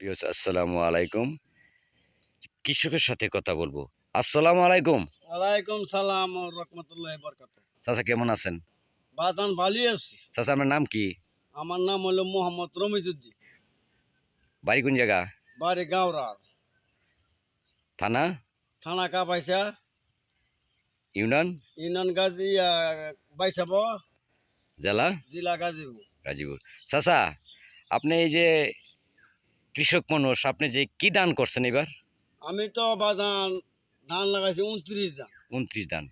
Viewers আসসালামু আলাইকুম। কৃষকের সাথে কথা বলব। আসসালামু আলাইকুম। ওয়ালাইকুম সালাম ও রহমতুল্লাহ বরকাত চাচা কেমন আছেন? বাদান ভালি আছি। চাচা আপনার নাম কি? আমার নাম হলো মোহাম্মদ রমিজুদ্দিন বাড়ি কোন জায়গা? বাড়ি গাঁওরার থানা? থানা কা পয়সা ইউনিয়ন ইনান গাজী বাইসাব। জেলা? জেলা গাজীপুর। গাজীপুর। চাচা আপনি এই যে কৃষক মানুষ আপনি যে কি দান করছেন এবার? আমি তো বাদান ধান লাগাইছি উনত্রিশ ধান। উনত্রিশ দান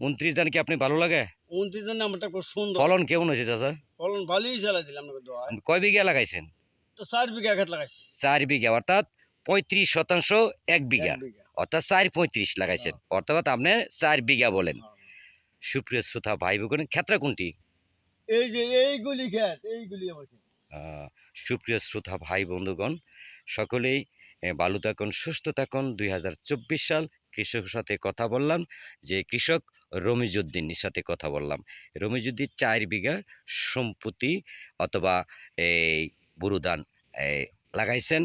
উনত্রিশ দান কি আপনি ভালো লাগে? উনত্রিশ ধান আমারটা খুব সুন্দর। ফলন কেমন হয়েছে চাচা? ফলন ভালোই চালাই দিলাম আপনাকে কয় বিঘা লাগাইছেন? তো চার বিঘা খেত লাগাইছি। চার বিঘা অর্থাৎ পঁয়ত্রিশ শতাংশ এক বিঘা। অর্থাৎ চার পঁয়ত্রিশ লাগাইছেন। অর্থাৎ আপনি চার বিঘা বলেন। হ্যাঁ। সুপ্রিয় শ্রোতা ভাই বোন ক্ষেত্রে কোনটি? এই যে এইগুলি খেত এইগুলি আমার সুপ্রিয় শ্রোতা ভাই বন্ধুগণ, সকলেই ভালো থাকুন, সুস্থ থাকুন। দুই হাজার চব্বিশ সাল কৃষকের সাথে কথা বললাম, যে কৃষক রমিজুদ্দিনের সাথে কথা বললাম। রমিজুদ্দিন চার বিঘা সম্পত্তি অথবা এই বুরুদান লাগাইছেন।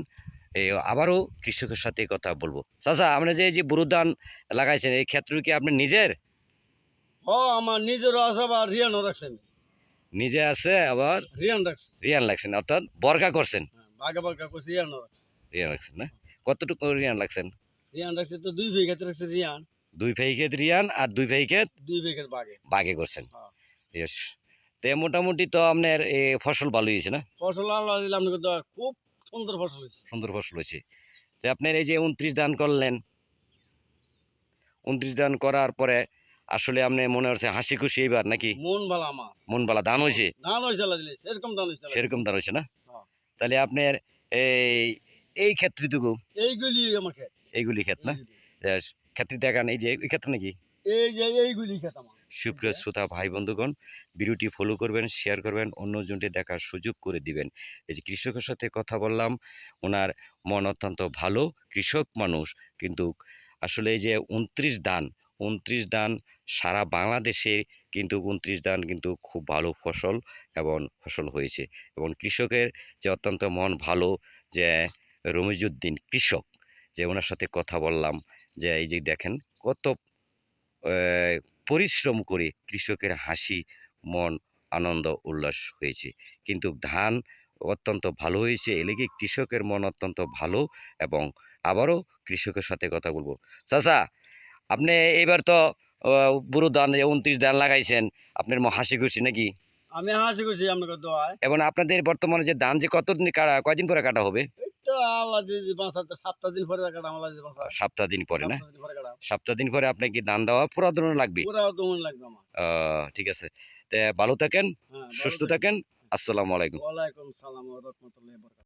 আবারও কৃষকের সাথে কথা বলব। চাচা, আপনি যে যে বুরুদান লাগাইছেন, এই ক্ষেত্র কি আপনি নিজের? ও আমার নিজেরও আছে বা রিয়ানও রাখছেন। নিজে আছে আবার রিয়ান রাখছে রিয়ান লাগছেন অর্থাৎ বর্গা করছেন। হ্যাঁ, বাঘা বাঘা করছে রাখছে রিয়ান লাগছেন না? কতটুকু রিয়ান লাগছেন রিয়ান রাখছে তো দুই বিঘাতে রাখছে রিয়ান। দুই ভাইকে রিয়ান আর দুই ভাইকে দুই বিঘার বাঘে। বাগে করছেন। হ্যাঁ। ইয়েস তে মোটামুটি তো আপনার এ ফসল ভালো হয়েছে না? ফসল আল্লাহ দিলাম দোয়া খুব সুন্দর ফসল হয়েছে। সুন্দর ফসল হয়েছে। তো আপনার এই যে উনত্রিশ দান করলেন উনত্রিশ দান করার পরে আসলে আপনি মনে হচ্ছে হাসি খুশি এইবার নাকি? মন ভালো আমার। মন বালা দান হয়েছে ধান হয়েছে আল্লাহ দিলে সেরকম ধান হয়েছে সেরকম দান হয়েছে না? হ্যাঁ। তাহলে আপনার এই এই ক্ষেত্রটুকু? এইগুলি আমার খেত এইগুলি ক্ষেত না? ক্ষেত্রে দেখান এই যে এই ক্ষেত্র নাকি? এই যে এইগুলি খেত আমার। সুপ্রিয় শ্রোতা ভাই বন্ধুগণ ভিডিওটি ফলো করবেন শেয়ার করবেন অন্যজনটি দেখার সুযোগ করে দিবেন। এই যে কৃষকের সাথে কথা বললাম ওনার মন অত্যন্ত ভালো কৃষক মানুষ কিন্তু আসলে এই যে উনত্রিশ দান উনত্রিশ দান সারা বাংলাদেশে কিন্তু উনত্রিশ দান কিন্তু খুব ভালো ফসল এবং ফসল হয়েছে। এবং কৃষকের যে অত্যন্ত মন ভালো যে রমিজুদ্দিন কৃষক, যে ওনার সাথে কথা বললাম, যে এই যে দেখেন কত পরিশ্রম করে কৃষকের হাসি, মন, আনন্দ, উল্লাস হয়েছে। কিন্তু ধান অত্যন্ত ভালো হয়েছে এলেগে কৃষকের মন অত্যন্ত ভালো এবং আবারও কৃষকের সাথে কথা বলব। চাচা আপনি এবার তো বুড়ো ধান উনত্রিশ ধান লাগাইছেন আপনার হাসি খুশি নাকি? আমি হাসি করছি আপনাকে দোয়ায়। এবং আপনাদের বর্তমানে যে ধান যে কতদিন কাটা কয়দিন পরে কাটা হবে? সপ্তাহ দিন পরে না? দিন পরে দিন দেওয়া পুরো ধরনের লাগবে? ঠিক আছে। ভালো থাকেন হ্যাঁ সুস্থ থাকেন। আসসালামু আলাইকুম।